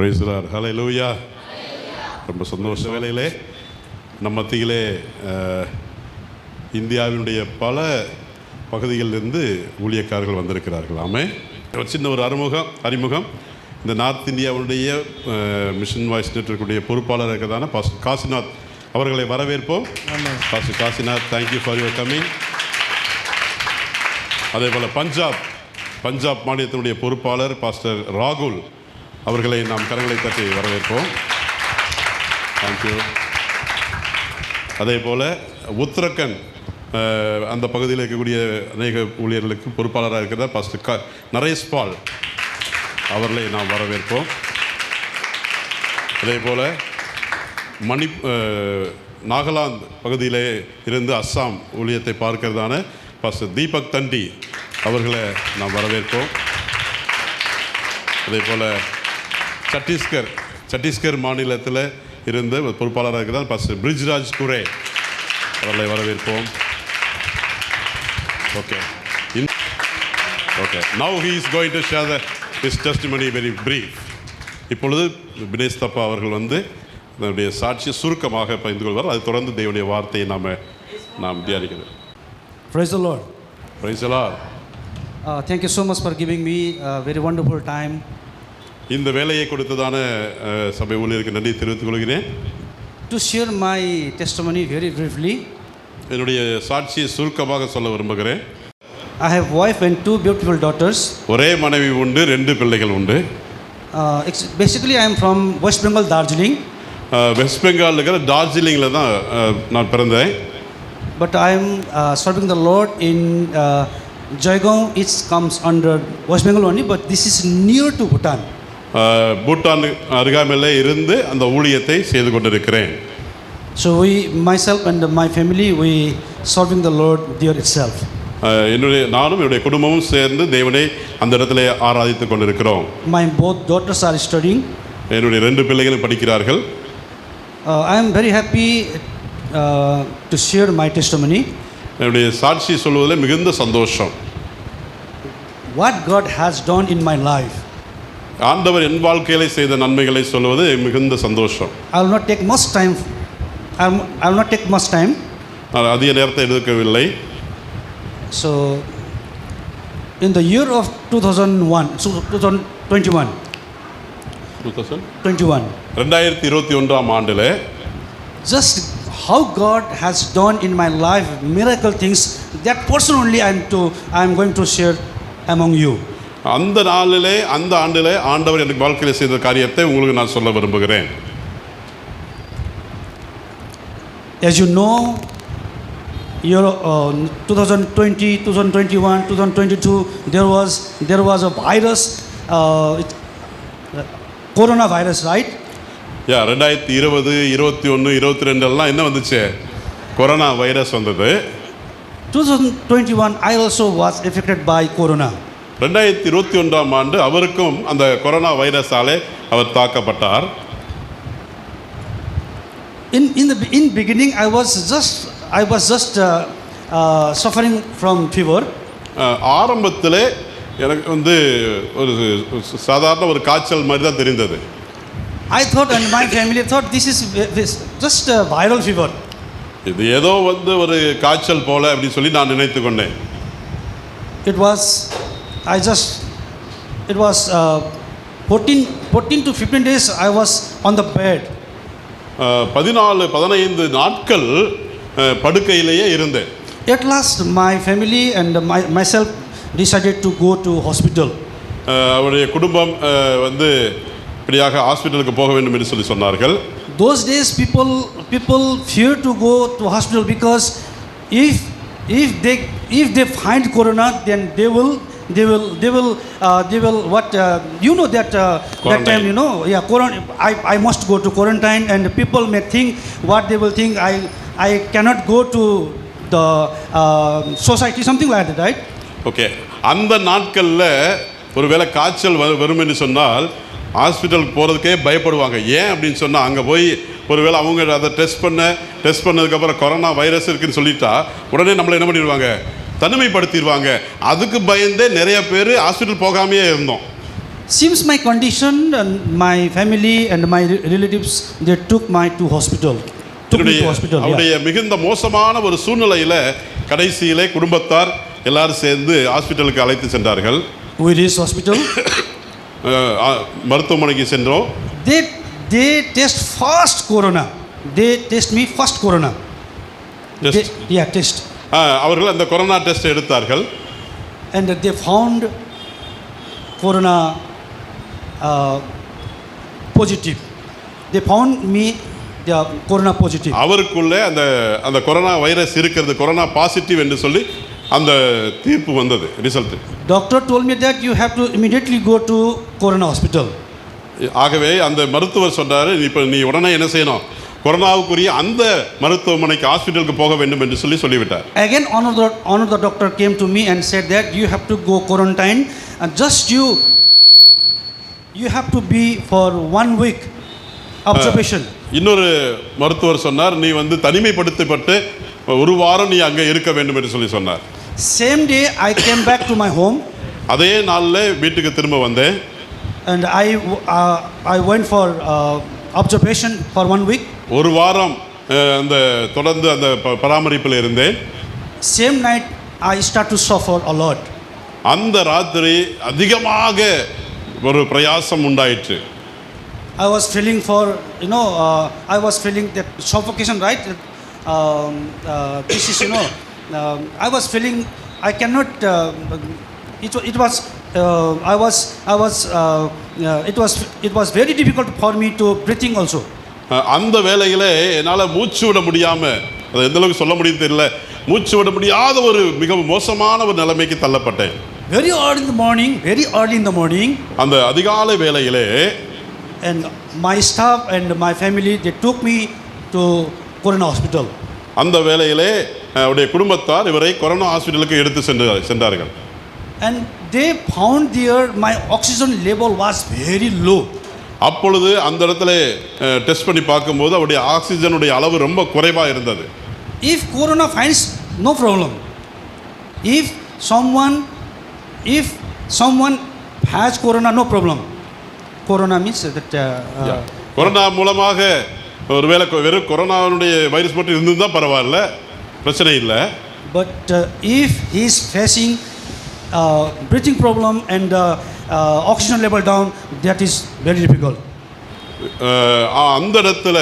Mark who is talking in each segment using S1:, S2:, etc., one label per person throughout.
S1: பிரைஸ்லார் ஹலே லூயா ரொம்ப சந்தோஷ வேலையிலே நம்ம மத்தியிலே இந்தியாவினுடைய பல பகுதிகளிலிருந்து ஊழியக்காரர்கள் வந்திருக்கிறார்கள். ஆமே ஒரு சின்ன ஒரு அறிமுகம் அறிமுகம். இந்த நார்த் இந்தியாவுடைய மிஷன் வாய்ஸ் நெட்வொர்க்குடைய பொறுப்பாளர் இருக்கிறதான பாஸ் காசிநாத் அவர்களை வரவேற்போம். Pastor Kashinath thank you for your coming அதே போல் பஞ்சாப் பஞ்சாப் மாநிலத்தினுடைய பொறுப்பாளர் பாஸ்டர் ராகுல் அவர்களை நாம் கரங்களை தட்டி வரவேற்போம். தேங்க்யூ அதே போல் உத்தரகண்ட் அந்த பகுதியில் இருக்கக்கூடிய அநேக ஊழியர்களுக்கு பொறுப்பாளராக இருக்கிற பாஸ்டர் க நரேஷ் பால் அவர்களை நாம் வரவேற்போம். அதே போல் மணி நாகாலாந்து பகுதியிலே இருந்து அஸ்ஸாம் ஊழியத்தை பார்க்கிறதான பாஸ்டர் தீபக் தண்டி அவர்களை நாம் வரவேற்போம். அதே போல் சத்தீஸ்கர் சத்தீஸ்கர் மாநிலத்தில் இருந்து பொறுப்பாளராக இருக்கிறார் பாஸ்டர் பிரிஜ்ராஜ் குரே அவர்களை வரவேற்போம். Okay. Okay. Now he is going to share the is testimony very brief இப்பொழுது பினேஷ் தப்பா அவர்கள் வந்து நம்முடைய சாட்சியை சுருக்கமாக பகிர்ந்து கொள்வார். அது தொடர்ந்து தேவனுடைய வார்த்தையை நாம் நாம் தியானிக்கிறோம்.
S2: Praise the Lord.
S1: பிரைசலா
S2: Uh, thank you so much for giving me a very wonderful time.
S1: இந்த வேலையை கொடுத்ததான சபை ஊழியருக்கு நன்றி தெரிவித்துக் கொள்கிறேன்
S2: to share my testimony very briefly.
S1: என்னுடைய சாட்சியை சுருக்கமாக சொல்ல விரும்புகிறேன்
S2: I have wife and two beautiful daughters.
S1: ஒரே மனைவி உண்டு ரெண்டு பிள்ளைகள் உண்டு
S2: Uh, basically, I am from West Bengal, Darjeeling,
S1: ah, West Bengal இருக்கிற டார்ஜிலிங்கில் தான் நான் பிறந்தேன்
S2: uh, serving the Lord in uh, Jaigaon. It comes under West Bengal only, but this is near to Bhutan.
S1: அஹ், பூட்டான் அருகாமையிலே இருந்து அந்த ஊழியத்தை செய்து கொண்டிருக்கிறேன்
S2: So we, myself and my family, we serving the Lord there itself.
S1: அஹ், என்னுடைய நானும் என்னுடைய குடும்பமும் சேர்ந்து தேவனை அந்த இடத்துல ஆராதித்து கொண்டிருக்கிறோம்
S2: My both daughters are studying.
S1: என்னுடைய ரெண்டு பிள்ளைகளும் படிக்கிறார்கள்
S2: Uh, am very happy uh, to share my testimony.
S1: என்னுடைய சாட்சி சொல்வதில் மிகுந்த சந்தோஷம்
S2: What God has done in my life.
S1: ஆண்டவர் என் வாழ்க்கையிலே செய்த நன்மைகளை சொல்வது மிகுந்த சந்தோஷம்
S2: take much time. I will I will not take much time.
S1: நான் அதிக நேரத்தை எடுக்கவில்லை
S2: So, in the year of 2001, so 2021, 21,
S1: ரெண்டாயிரத்தி இருபத்தி ஒன்றாம் ஆண்டில்
S2: just how God has done in my life miracle things. That portion only I am to I am going to share among you.
S1: அந்த நாளிலே அந்த ஆண்டிலே ஆண்டவர் எனக்கு வாழ்க்கையில் செய்த காரியத்தை உங்களுக்கு நான் சொல்ல விரும்புகிறேன்
S2: As you know, year uh, 2020, 2021, 2022, there was there was a virus, uh, it, uh, coronavirus, right?
S1: யா ரெண்டாயிரத்தி இருபது இருபத்தி ஒன்று இருபத்தி ரெண்டெல்லாம் என்ன வந்துச்சு கொரோனா வைரஸ் வந்தது
S2: 2021, I also was affected by corona.
S1: ரெண்டாயிரத்தி இருபத்தி ஒன்றாம் ஆண்டு அவருக்கும் அந்த கொரோனா வைரஸாலே அவர் தாக்கப்பட்டார்
S2: In in the in beginning, I was just I was just uh, uh, suffering from fever.
S1: Ah, ஆரம்பத்திலே எனக்கு வந்து ஒரு சாதாரண ஒரு காய்ச்சல் மாதிரி தான் தெரிந்தது
S2: thought, and my family thought this is this just a viral fever.
S1: இது ஏதோ வந்து ஒரு காய்ச்சல் போல அப்படின்னு சொல்லி நான் நினைத்து கொண்டேன்
S2: It was, I just, it was uh, 14, 14 to 15 days I was on the bed.
S1: பதினாலு பதினைந்து நாட்கள் படுக்கையிலேயே இருந்தேன்
S2: At last, my family and my, myself decided to go to hospital.
S1: அஹ், அவருடைய குடும்பம் வந்து இப்படியாக ஹாஸ்பிட்டலுக்கு போக வேண்டும் என்று சொல்லி சொன்னார்கள்
S2: Those days, people people fear to go to hospital because if if they if they find corona, then they will they will they will uh, they will what uh, you know that uh, that time you know yeah quarantine I, I must go to quarantine and people may think what they will think I I cannot go to the uh, society something like that right
S1: okay அந்த நாட்களில் ஒருவேளை காய்ச்சல் வ வரும் என்று சொன்னால் ஹாஸ்பிட்டலுக்கு போகிறதுக்கே பயப்படுவாங்க ஏன் அப்படின்னு சொன்னால் அங்கே போய் ஒருவேளை அவங்க அதை டெஸ்ட் பண்ண டெஸ்ட் பண்ணதுக்கப்புறம் கொரோனா வைரஸ் இருக்குன்னு சொல்லிட்டா உடனே நம்மளை என்ன பண்ணிடுவாங்க தனிமைப்படுத்திடுவாங்க அதுக்கு பயந்தே நிறைய பேர் ஹாஸ்பிட்டல் போகாமையே இருந்தோம்
S2: Seems my condition and my family and my re- relatives they took my to hospital. Took me
S1: அவருடைய
S2: to hospital. Yeah.
S1: அவருடைய மிகுந்த மோசமான ஒரு சூழ்நிலையில கடைசியிலே குடும்பத்தார் எல்லாரும் சேர்ந்து ஹாஸ்பிட்டலுக்கு அழைத்து சென்றார்கள்
S2: We reached hospital.
S1: அஹ், அஹ், மருத்துவமனைக்கு சென்றோம்
S2: they they test first corona. They test me first corona. They,
S1: Just,
S2: yeah, test.
S1: அவர்கள் அந்த கொரோனா டெஸ்ட் எடுத்தார்கள்
S2: found corona uh, positive. They found me the corona positive.
S1: அவருக்குள்ளே அந்த அந்த கொரோனா வைரஸ் இருக்கிறது corona positive என்று சொல்லி அந்த தீர்ப்பு வந்தது result
S2: Doctor told me that you have to immediately go to corona hospital.
S1: ஆகவே அந்த மருத்துவர் சொன்னார் இப்போ நீ உடனே என்ன செய்யணும் கொரோனாவுக்குரிய அந்த மருத்துவமனைக்கு ஹாஸ்பிட்டலுக்கு போக வேண்டும் என்று சொல்லி சொல்லிவிட்டார்
S2: Again, another, another doctor came to me and said that you have to go quarantine and just you, you have to be for one week observation.
S1: இன்னொரு மருத்துவர் சொன்னார் நீ வந்து தனிமைப்படுத்தப்பட்டு ஒரு வாரம் நீ அங்கே இருக்க வேண்டும் என்று சொல்லி சொன்னார்
S2: Same day, I came back to my home
S1: அதே நாளில் வீட்டுக்கு திரும்ப வந்தேன்
S2: and I, w- uh, I went for uh, observation for one week.
S1: ஒரு வாரம் அந்த தொடர்ந்து அந்த பராமரிப்பில் இருந்தேன்
S2: Same night, I start to suffer a lot.
S1: அந்த ராத்திரி அதிகமாக ஒரு பிரயாசம் உண்டாயிற்று
S2: I was feeling for, you know, uh, I was feeling that suffocation, right? Um, uh, this is, you know, um, I was feeling I cannot. Uh, it, wa- it was. Uh, I was. I was. Uh, uh, it
S1: அந்த வேளையிலே என்னால் மூச்சு விட முடியாமல் அது எந்த அளவுக்கு சொல்ல முடியும் தெரியல மூச்சு விட முடியாத ஒரு மிகவும் மோசமான ஒரு நிலைமைக்கு தள்ளப்பட்டேன்
S2: Very early in the morning. Very early in the morning,
S1: அந்த அதிகாலை வேளையிலே
S2: and my staff and my family they took me to Corona Hospital.
S1: அந்த வேளையிலே அவருடைய குடும்பத்தார் இவரை கொரோனா ஹாஸ்பிட்டலுக்கு எடுத்து சென்று சென்றார்கள்
S2: And they found there my oxygen level was very low.
S1: அப்பொழுது அந்த இடத்துல டெஸ்ட் பண்ணி பார்க்கும்போது அவருடைய ஆக்சிஜனுடைய அளவு ரொம்ப குறைவாக இருந்தது
S2: corona finds no problem, if someone, if someone has corona, no problem. Corona means that. Uh, uh,
S1: corona மூலமாக ஒருவேளை வெறும் கொரோனாவுடைய வைரஸ் மட்டும் இருந்திருந்தால் பரவாயில்ல பிரச்சனை இல்லை
S2: uh, he is facing uh, breathing problem and uh, oxygen level down, that is very difficult.
S1: அந்த இடத்துல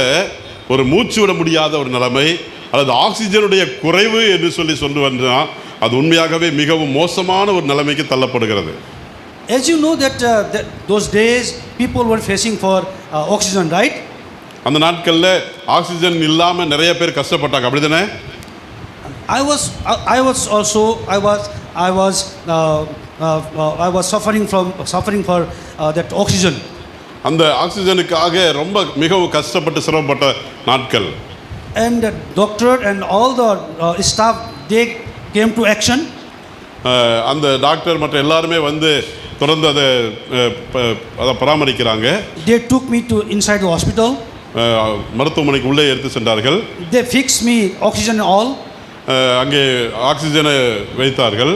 S1: ஒரு மூச்சு விட முடியாத ஒரு நிலைமை அல்லது ஆக்சிஜனுடைய குறைவு என்று சொல்லி சொல்லி வந்தால் அது உண்மையாகவே மிகவும் மோசமான ஒரு நிலைமைக்கு தள்ளப்படுகிறது
S2: As you know that, uh, that those days people were facing for uh, oxygen, right?
S1: அந்த நாட்களில் ஆக்சிஜன் இல்லாமல் நிறைய பேர் கஷ்டப்பட்டாங்க அப்படிதானே
S2: I was, I, I was also, I was, I was, uh, uh, uh, I was suffering from, suffering for uh, that oxygen.
S1: அந்த ஆக்சிஜனுக்காக ரொம்ப மிகவும் கஷ்டப்பட்டு சிரமப்பட்ட நாட்கள்
S2: And the doctor and all the uh, staff, they came to action.
S1: அஹ், அந்த doctor மற்ற எல்லாருமே வந்து தொடர்ந்து அதை அதை பராமரிக்கிறாங்க
S2: They took me to inside the hospital.
S1: அஹ், மருத்துவமனைக்கு உள்ளே எடுத்து சென்றார்கள்
S2: me oxygen and all.
S1: அஹ், அங்கே ஆக்சிஜனை வைத்தார்கள்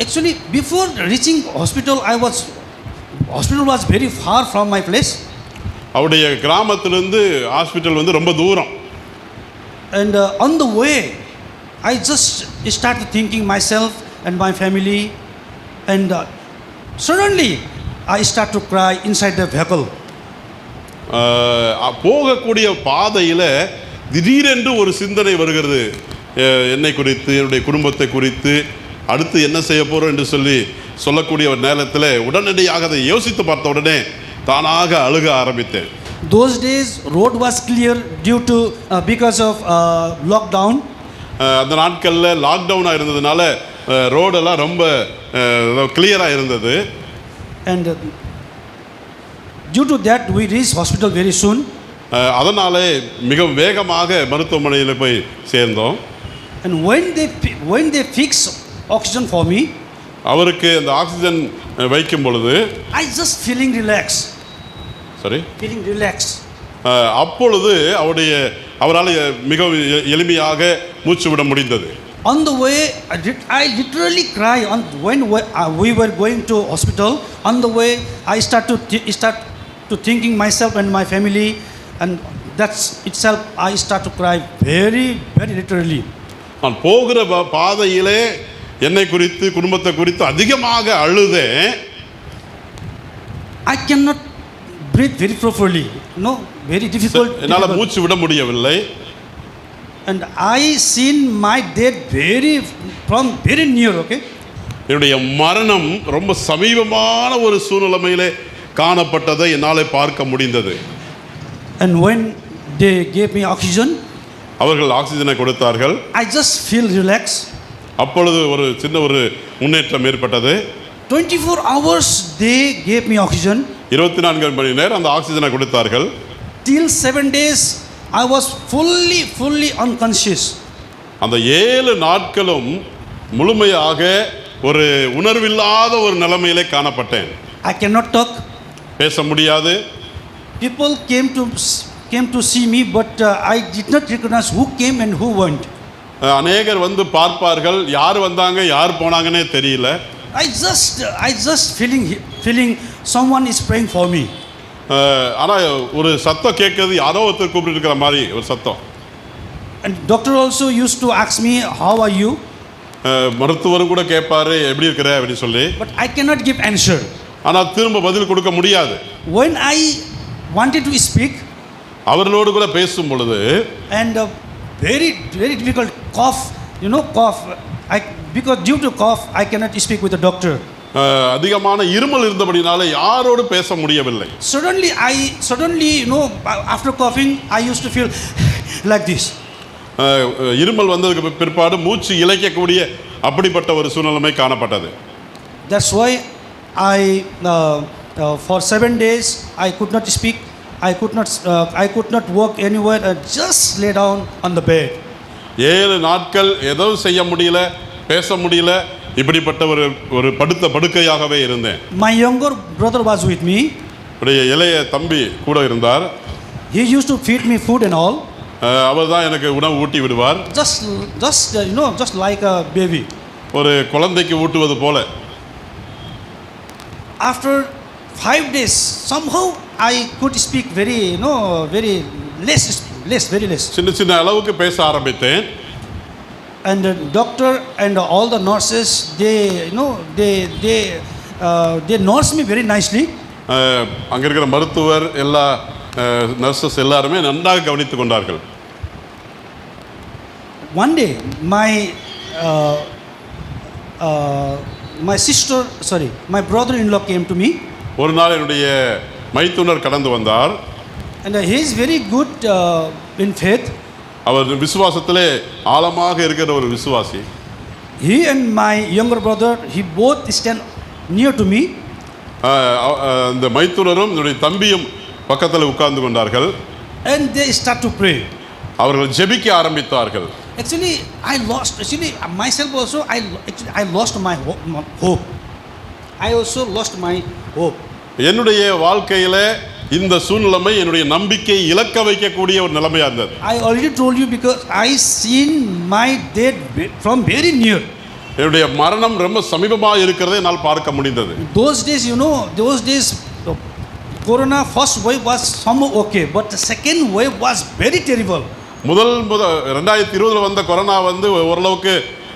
S2: actually, before reaching hospital, I was, hospital was very far from my place.
S1: அவருடைய கிராமத்திலிருந்து ஹாஸ்பிட்டல் வந்து ரொம்ப தூரம்
S2: And uh, on the way, I just started thinking myself and my family, and uh, suddenly I start to cry inside the vehicle.
S1: அஹ், அ- போகக்கூடிய பாதையில் திடீரென்று ஒரு சிந்தனை வருகிறது என்னை குறித்து என்னுடைய குடும்பத்தை குறித்து அடுத்து என்ன செய்ய போகிறோம் என்று சொல்லி சொல்லக்கூடிய ஒரு நேரத்தில் உடனடியாக அதை யோசித்து பார்த்த உடனே தானாக அழுக ஆரம்பித்தேன்.
S2: Those days, road was clear due to uh, because of uh, lockdown,
S1: அஹ், அந்த நாட்களில் லாக்டவுனாக இருந்ததுனால ரோடெல்லாம் ரொம்ப கிளியராக இருந்தது.
S2: And uh, due to that, we reached hospital very soon.
S1: அஹ், அதனாலே மிக வேகமாக மருத்துவமனையில் போய் சேர்ந்தோம்.
S2: And when they fi- when they fix oxygen for me,
S1: அவருக்கு அந்த ஆக்சிஜன் வைக்கும் பொழுது
S2: I just feeling relaxed,
S1: சரி
S2: relaxed.
S1: அஹ், அப்பொழுது அவருடைய அவரால் மிகவும் எ- எளிமையாக மூச்சு விட முடிந்தது
S2: On the way, I, did, I literally cry. On when we, uh, we were going to hospital, on the way, I start to th- start to thinking myself and my family, and that's itself. I start to cry very, very literally.
S1: நான் போகிற பாதையிலே என்னை குறித்து குடும்பத்தை குறித்து அதிகமாக அழுதேன்
S2: I cannot breathe very properly. No, very difficult.
S1: என்னால்
S2: difficult.
S1: மூச்சு விட முடியவில்லை
S2: And I seen my death very from very near. Okay.
S1: என்னுடைய மரணம் ரொம்ப சமீபமான ஒரு சூழ்நிலைமையிலே காணப்பட்டதை என்னாலே பார்க்க முடிந்தது
S2: And when they gave me oxygen,
S1: அவர்கள் ஆக்சிஜனை கொடுத்தார்கள்
S2: I just feel relaxed.
S1: அப்பொழுது ஒரு சின்ன ஒரு முன்னேற்றம் ஏற்பட்டது
S2: 24 hours they gave me oxygen.
S1: இருபத்தி நான்கு மணி நேரம் அந்த ஆக்சிஜனை கொடுத்தார்கள்
S2: Till seven days, I was fully, fully unconscious.
S1: அந்த ஏழு நாட்களும் முழுமையாக ஒரு உணர்வில்லாத ஒரு நிலைமையிலே காணப்பட்டேன்
S2: I cannot talk.
S1: பேச முடியாது
S2: People came to came to see me, but uh, I did not recognize who came and who went.
S1: அஹ் அநேகர் வந்து பார்ப்பார்கள் யார் வந்தாங்க யார் போனாங்கன்னே தெரியல
S2: I just, I just feeling, feeling someone is praying for me.
S1: அஹ் ஆனா ஒரு சத்தம் கேட்கறது யாரோ ஒருத்தர் கூப்பிட்டு இருக்கிற மாதிரி ஒரு சத்தம்
S2: And doctor also used to ask me, "How are you?"
S1: அஹ் மருத்துவரும் கூட கேட்பாரு எப்படி இருக்கிற அப்படின்னு சொல்லி
S2: But I cannot give answer.
S1: ஆனா திரும்ப பதில் கொடுக்க முடியாது
S2: When I wanted to speak,
S1: அவர்களோடு கூட பேசும் பொழுது
S2: and uh, very very difficult cough you know cough i because due to cough i cannot speak with the doctor
S1: அஹ் அதிகமான இருமல் இருந்தபடினால யாரோடு பேச முடியவில்லை
S2: suddenly i suddenly you know after coughing i used to feel like this
S1: அஹ் அஹ் இருமல் வந்ததுக்கு பிற்பாடு மூச்சு இழைக்கக்கூடிய அப்படிப்பட்ட ஒரு சூழ்நிலைமை காணப்பட்டது
S2: that's why i uh, uh, for 7 days i could not speak i could not uh, i could not walk anywhere uh, just lay down on the bed
S1: ஏழு நாட்கள் எதுவும் செய்ய முடியல பேச முடியல இப்படிப்பட்ட ஒரு ஒரு படுத்த படுக்கையாகவே இருந்தேன்
S2: my younger brother was with me
S1: என்னுடைய இளைய தம்பி கூட இருந்தார்
S2: he used to feed me food and all
S1: அவர் தான் எனக்கு உணவு ஊட்டி விடுவார்
S2: just just uh, you know just like a baby
S1: ஒரு குழந்தைக்கு ஊட்டுவது போல
S2: after five days somehow i could speak very you know very less less very less
S1: சின்ன சின்ன அளவுக்கு பேச ஆரம்பித்தேன்
S2: and the doctor and all the nurses they you know they they uh, they nurse me very nicely
S1: அஹ், அங்க இருக்கிற மருத்துவர் எல்லா nurses எல்லாருமே நன்றாக கவனித்துக் கொண்டார்கள்
S2: one day my uh, uh, my sister sorry my brother-in-law came to me
S1: ஒரு நாள் என்னுடைய மைத்துனர் கடந்து வந்தார்
S2: and uh, he is very good uh, in faith
S1: அவர் விசுவாசத்திலே ஆழமாக இருக்கிற ஒரு விசுவாசி
S2: he and my younger brother he both stand near to me
S1: அந்த மைத்துனரும் என்னுடைய தம்பியும் பக்கத்தில் உட்கார்ந்து கொண்டார்கள்
S2: and they start to pray
S1: அவர்கள் ஜெபிக்க ஆரம்பித்தார்கள்
S2: Actually, I lost. Actually, myself also, I actually I lost my ho- my hope. I also lost my hope.
S1: என்னுடைய வாழ்க்கையில இந்த சூழ்நிலைமை என்னுடைய நம்பிக்கை இழக்க வைக்கக்கூடிய ஒரு நிலைமையா இருந்தது
S2: I already told you because I seen my death ve- from very near.
S1: என்னுடைய மரணம் ரொம்ப சமீபமாக இருக்கிறதை என்னால் பார்க்க முடிந்தது
S2: Those days, you know, those days, the Corona first wave was somehow okay, but the second wave was very terrible.
S1: முதல் முத ரெண்டாயிரத்தி இருபதுல வந்த கொரோனா வந்து ஓரளவுக்கு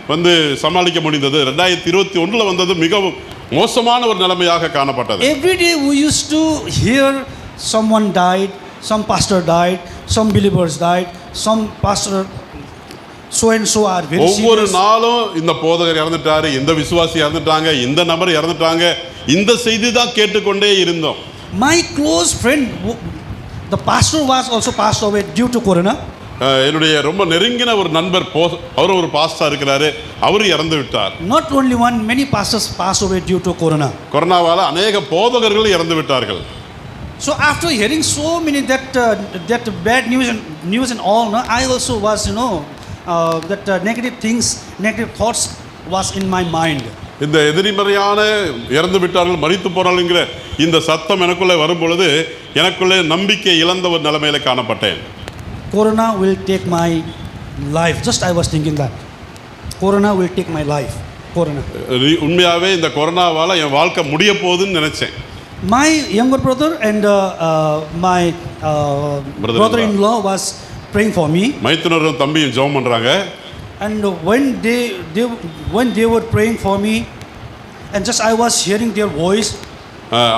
S1: வந்து சமாளிக்க முடிந்தது ரெண்டாயிரத்தி இருபத்தி ஒன்றில் வந்தது மிகவும் மோசமான ஒரு நிலைமையாக காணப்பட்டது
S2: Every day we used to hear someone died, some pastor died, some believers died, some pastor so and so are very
S1: ஒவ்வொரு
S2: serious.
S1: நாளும் இந்த போதகர் இறந்துட்டாரு இந்த விசுவாசி இறந்துட்டாங்க இந்த நபர் இறந்துட்டாங்க இந்த செய்தி தான் கேட்டுக்கொண்டே இருந்தோம்
S2: My close friend, w- the pastor was also passed away due to corona.
S1: என்னுடைய ரொம்ப நெருங்கின ஒரு நண்பர் போ அவர் ஒரு பாஸ்டா இருக்கிறாரு அவர் இறந்து விட்டார்
S2: Not only one, many pastors passed away due to corona.
S1: கொரோனாவால் அநேக போதகர்கள் இறந்து விட்டார்கள்
S2: many that uh, that bad news and news and all, no, I also was you know uh, that uh, negative things, negative thoughts was in my mind.
S1: இந்த எதிர்மறையான இறந்து விட்டார்கள் மறித்து போனார்கள்ங்கிற இந்த சத்தம் எனக்குள்ளே வரும் பொழுது எனக்குள்ளே நம்பிக்கை இழந்த ஒரு நிலைமையில காணப்பட்டேன்
S2: Corona will take my life. Just I was thinking that. Corona will take my life. Corona.
S1: ரி- உண்மையாகவே இந்த கொரோனாவால் என் வாழ்க்கை முடிய போகுதுன்னு நினச்சேன்
S2: My younger brother and uh, uh, my uh,
S1: Brother-in-law.
S2: brother-in-law was praying for me.
S1: மைத்துனரும் தம்பியும் ஜெபம் பண்ணுறாங்க
S2: And when they, they when they were praying for me, and just I was hearing their voice,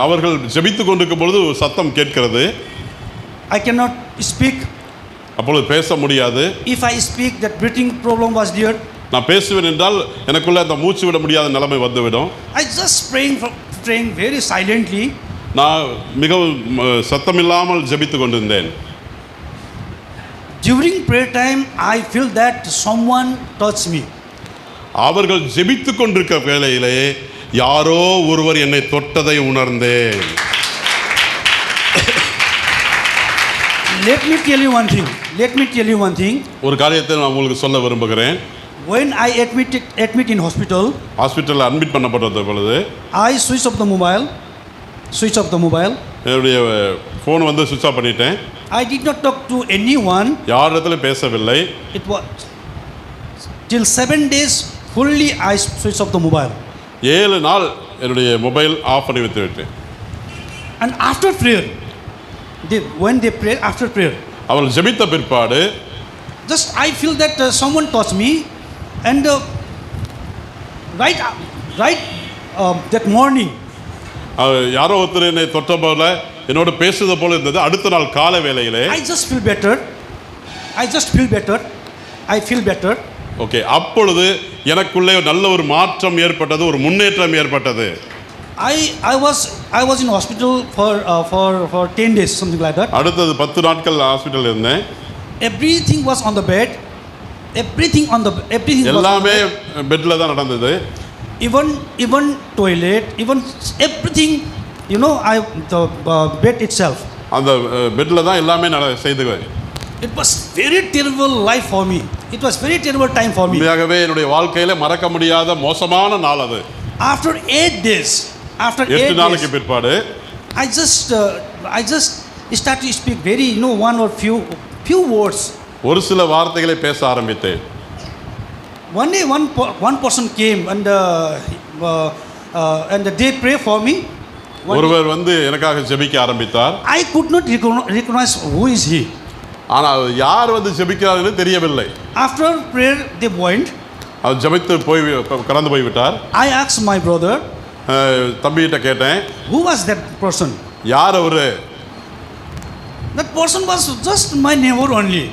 S1: அவர்கள் ஜெபித்து கொண்டிருக்கும் பொழுது சத்தம் கேட்கிறது
S2: I cannot speak.
S1: அப்பொழுது பேச முடியாது
S2: If I speak, that breathing problem was there.
S1: நான் பேசுவேன் என்றால் எனக்குள்ள அந்த மூச்சு விட முடியாத நிலைமை வந்துவிடும்
S2: I just praying for, praying very silently.
S1: நான் மிகவும் அஹ், சத்தமில்லாமல் ஜெபித்து கொண்டிருந்தேன்
S2: During prayer time, I feel that someone touched me.
S1: அவர்கள் ஜெபித்து கொண்டிருக்க வேளையிலே யாரோ ஒருவர் என்னை தொட்டதை உணர்ந்தேன்
S2: Let me tell you one thing. Let me tell you one thing.
S1: ஒரு காரியத்தை நான் உங்களுக்கு சொல்ல விரும்புகிறேன்
S2: When I admitted admit in hospital,
S1: ஹாஸ்பிட்டலில் அட்மிட் பண்ணப்பட்ட பொழுது
S2: I switch off the mobile. Switch off the mobile.
S1: என்னுடைய ஃபோன் வந்து சுவிட்ச் ஆஃப் பண்ணிட்டேன்
S2: I did not talk to anyone.
S1: யாரிடத்துல பேசவில்லை
S2: It was till seven days fully I switch off the mobile.
S1: ஏழு நாள் என்னுடைய மொபைல் ஆஃப் பண்ணி வைத்து விட்டேன்
S2: And after prayer, they, when they pray after prayer,
S1: அவள் ஜெபித்த பிற்பாடு
S2: just I feel that uh, someone touched me, and uh, right uh, right um, that morning,
S1: யாரோ ஒருத்தர் என்னை தொட்ட போல என்னோட பேசுறது போல இருந்தது அடுத்த நாள் காலை வேளையிலே
S2: I just feel better. I just feel better. I feel better.
S1: Okay அப்பொழுது எனக்குள்ளே நல்ல ஒரு மாற்றம் ஏற்பட்டது ஒரு முன்னேற்றம் ஏற்பட்டது
S2: I I was I was in hospital for uh, for for ten days something like that.
S1: அடுத்தது பத்து நாட்கள் ஹாஸ்பிட்டல் இருந்தேன்
S2: Everything was on the bed. Everything on the everything was on the
S1: எல்லாமே. பெட்டில் தான் நடந்தது
S2: even even toilet even everything you know I the uh, bed itself.
S1: அந்த பெட்டில் தான் எல்லாமே நட செய்துவேன்
S2: It was very terrible life for me. It was very terrible time for me.
S1: உண்மையாகவே என்னுடைய வாழ்க்கையில மறக்க முடியாத மோசமான நாள் அது
S2: After eight days, after
S1: எட்டு நாளைக்கு பிற்பாடு
S2: I just uh, I just started to speak very you know one or few few words.
S1: ஒரு சில வார்த்தைகளை பேச ஆரம்பித்தேன்
S2: One day one per- one person came and uh, uh, uh, and they pray for me. One day,
S1: ஒருவர் வந்து எனக்காக ஜெபிக்க ஆரம்பித்தார்
S2: I could not recogni- recognize who is he.
S1: ஆனால் யார் வந்து ஜெபிக்கிறாருன்னு தெரியவில்லை
S2: After prayer, they went.
S1: அவர் ஜெபித்து போய் கடந்து போய்விட்டார்
S2: I asked my brother,
S1: அஹ், தம்பிகிட்ட கேட்டேன்
S2: who was that person?
S1: யார் அவரு
S2: That person was just my neighbor only.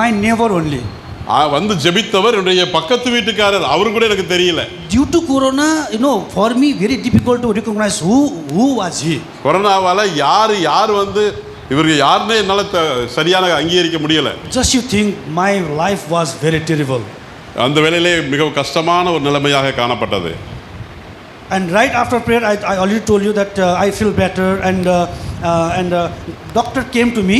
S2: My neighbor only.
S1: ஆ, வந்து ஜெபித்தவர் என்னுடைய பக்கத்து வீட்டுக்காரர் அவரு கூட எனக்கு தெரியல
S2: Due to corona, you know, for me very difficult to recognize who who was he.
S1: கொரோனாவால் யார் யார் வந்து இவருக்கு யாருன்னே என்னால் சரியான அங்கீகரிக்க முடியல
S2: Just you think my life was very terrible.
S1: அந்த வேளையிலே மிகவும் கஷ்டமான ஒரு நிலைமையாக காணப்பட்டது
S2: And right after prayer, I, I already told you that uh, I feel better, and uh, uh, and uh, doctor came to me.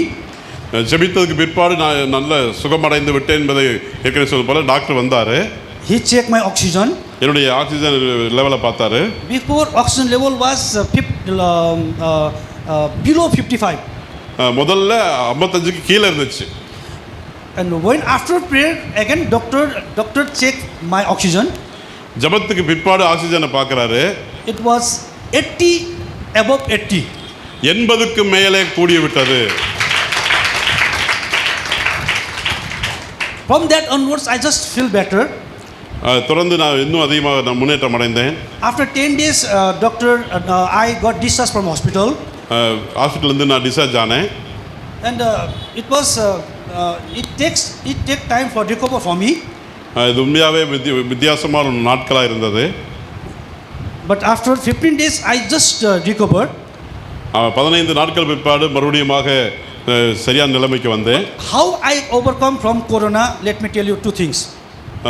S1: ஜெபித்ததுக்கு பிற்பாடு நான் நல்ல சுகமடைந்து விட்டேன் என்பதை ஏற்கனவே சொல்ல போல டாக்டர் வந்தார்
S2: He checked my oxygen.
S1: என்னுடைய ஆக்சிஜன் லெவலை பார்த்தாரு
S2: Before oxygen level was uh, fif- um, uh, uh, below 55.
S1: அஹ், முதல்ல ஐம்பத்தஞ்சுக்கு கீழே இருந்துச்சு
S2: And when after prayer, again doctor doctor checked my oxygen.
S1: ஜெபத்துக்கு பிற்பாடு ஆக்சிஜனை பார்க்குறாரு
S2: It was 80 above 80.
S1: எண்பதுக்கு மேலே கூடி விட்டது
S2: that onwards, I just feel better.
S1: அஹ், தொடர்ந்து நான் இன்னும் அதிகமாக நான் முன்னேற்றம் அடைந்தேன்
S2: After 10 days, uh, doctor, uh, I got discharged from hospital,
S1: ஹாஸ்பிட்டல்லேருந்து நான் டிஸ்சார்ஜ் ஆனேன்
S2: and uh, it was uh, uh, it takes it take time for
S1: இது உண்மையாகவே வித்தி வித்தியாசமான ஒரு நாட்களாக இருந்தது
S2: 15 days, I just uh, recovered.
S1: அஹ், பதினைந்து நாட்கள் பிற்பாடு மறுபடியுமாக சரியான நிலைமைக்கு வந்தேன்
S2: How I overcome from corona? Let me tell you two things.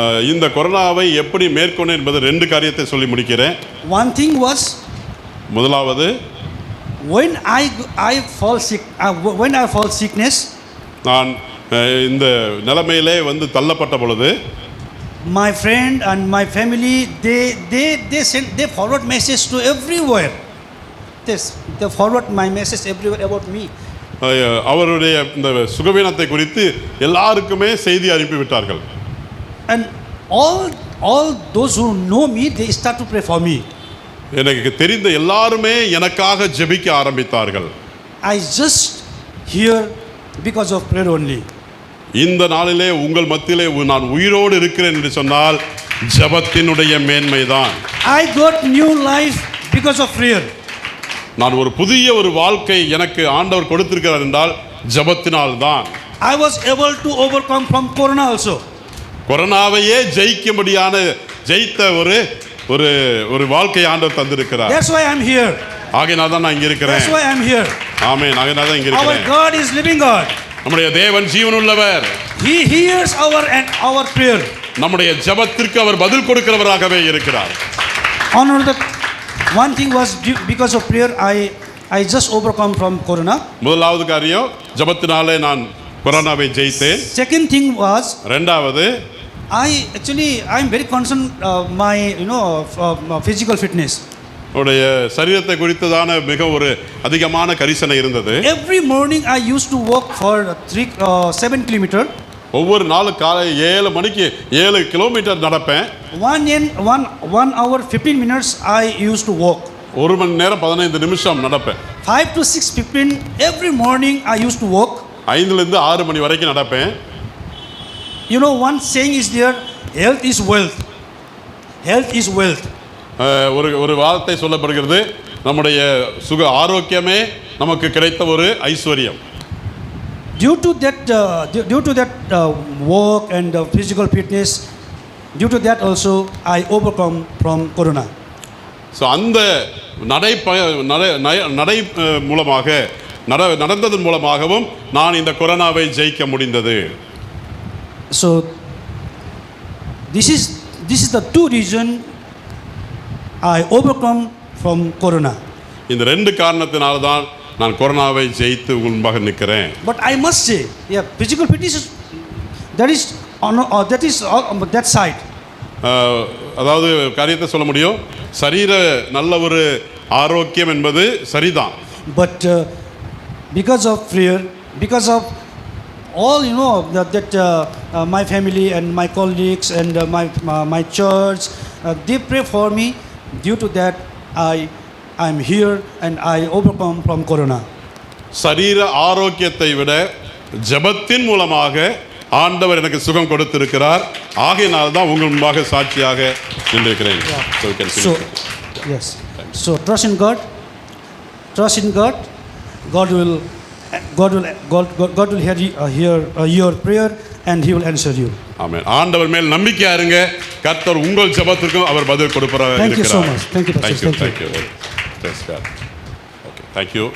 S1: அஹ், இந்த கொரோனாவை எப்படி மேற்கொண்டேன் என்பது ரெண்டு காரியத்தை சொல்லி முடிக்கிறேன்
S2: One thing was
S1: முதலாவது
S2: when I I fall sick. Uh, when I fall sickness,
S1: நான் இந்த நிலைமையிலே வந்து தள்ளப்பட்ட பொழுது
S2: my friend and my family they they they send they forward message to everywhere. This they forward my message everywhere about me.
S1: அவருடைய இந்த சுகவீனத்தை குறித்து எல்லாருக்குமே செய்தி அனுப்பிவிட்டார்கள்
S2: And all all those who know me, they start to pray for me.
S1: எனக்கு தெரிந்த எல்லாருமே எனக்காக ஜெபிக்க ஆரம்பித்தார்கள்
S2: I just hear because of prayer only.
S1: இந்த நாளிலே உங்கள் மத்தியிலே நான் உயிரோடு இருக்கிறேன் என்று சொன்னால் ஜெபத்தினுடைய மேன்மைதான்
S2: I got new life because of prayer.
S1: நான் ஒரு புதிய ஒரு வாழ்க்கை எனக்கு ஆண்டவர் கொடுத்திருக்கிறார் என்றால் ஜெபத்தினால் தான்
S2: I was able to overcome from Corona also.
S1: கொரோனாவையே ஜெயிக்கும்படியான ஜெயித்த ஒரு ஒரு ஒரு வாழ்க்கை ஆண்டவர் தந்திருக்கிறார்
S2: That's why I'm here.
S1: ஆகையினால் தான் நான் இங்க இருக்கிறேன்
S2: That's why I'm here.
S1: ஆமென் ஆகையினால் தான் இங்க இருக்கிறேன்
S2: God is living God.
S1: நம்முடைய தேவன் ஜீவனுள்ளவர்
S2: He hears our and our prayer.
S1: நம்முடைய ஜெபத்திற்கு அவர் பதில் கொடுக்கிறவராகவே இருக்கிறார்
S2: Honor that one thing was because of prayer I I just overcome from Corona.
S1: முதலாவது காரியம் ஜெபத்தினாலே நான் கொரோனாவை ஜெயித்தேன்
S2: Second thing was
S1: ரெண்டாவது
S2: I actually I'm very concerned uh, my you know f- uh, physical fitness.
S1: உடைய சரீரத்தை குறித்ததான மிக ஒரு அதிகமான கரிசனை இருந்தது
S2: Every morning I used to walk for three uh, seven kilometer.
S1: ஒவ்வொரு நாளும் காலை ஏழு மணிக்கு ஏழு கிலோமீட்டர் நடப்பேன்
S2: One in one one hour fifteen minutes I used to walk.
S1: ஒரு மணி நேரம் பதினைந்து நிமிஷம் நடப்பேன்
S2: Five to six fifteen every morning I used to walk.
S1: ஐந்துலேருந்து ஆறு மணி வரைக்கும் நடப்பேன்
S2: You know one saying is there, health is wealth. Health is wealth.
S1: ஒரு ஒரு வார்த்தை சொல்லப்படுகிறது நம்முடைய சுக ஆரோக்கியமே நமக்கு கிடைத்த ஒரு ஐஸ்வர்யம்
S2: uh, due, due to that uh, walk and uh, physical fitness, due to that also I overcome from Corona.
S1: So அந்த நடை நடை மூலமாக நட நடந்ததன் மூலமாகவும் நான் இந்த கொரோனாவை ஜெயிக்க முடிந்தது
S2: So this is this is the two reason I overcome from Corona.
S1: இந்த ரெண்டு காரணத்தினால தான் நான் கொரோனாவை ஜெயித்து உங்கள் முன்பாக நிற்கிறேன்
S2: But I must say, yeah, physical fitness is that is on uh, that is on that side.
S1: அஹ், அதாவது காரியத்தை சொல்ல முடியும் சரீர நல்ல ஒரு ஆரோக்கியம் என்பது சரிதான்
S2: But uh, because of prayer, because of all you know that, that uh, uh, my family and my colleagues and uh, my uh, my church, uh, they pray for me. Due to that, I I'm here and I overcome from Corona.
S1: சரீர ஆரோக்கியத்தை விட ஜெபத்தின் மூலமாக ஆண்டவர் எனக்கு சுகம் கொடுத்திருக்கிறார் ஆகையினால் தான் உங்கள் முன்பாக சாட்சியாக நின்றிருக்கிறேன் So
S2: yes, so trust in God. Trust in God. God will God will God God, God will hear, you- uh, hear uh, your prayer and He will answer you.
S1: ஆமென் ஆண்டவர் மேல் நம்பிக்கையா இருங்க கர்த்தர் உங்கள் ஜெபத்திற்கும் அவர் பதில் கொடுப்பதாக
S2: Thank you so
S1: இருக்கிறார்
S2: much. Thank you, Pastor.
S1: Thank you.
S2: Thank
S1: Thank you. Praise God. Okay. Thank you.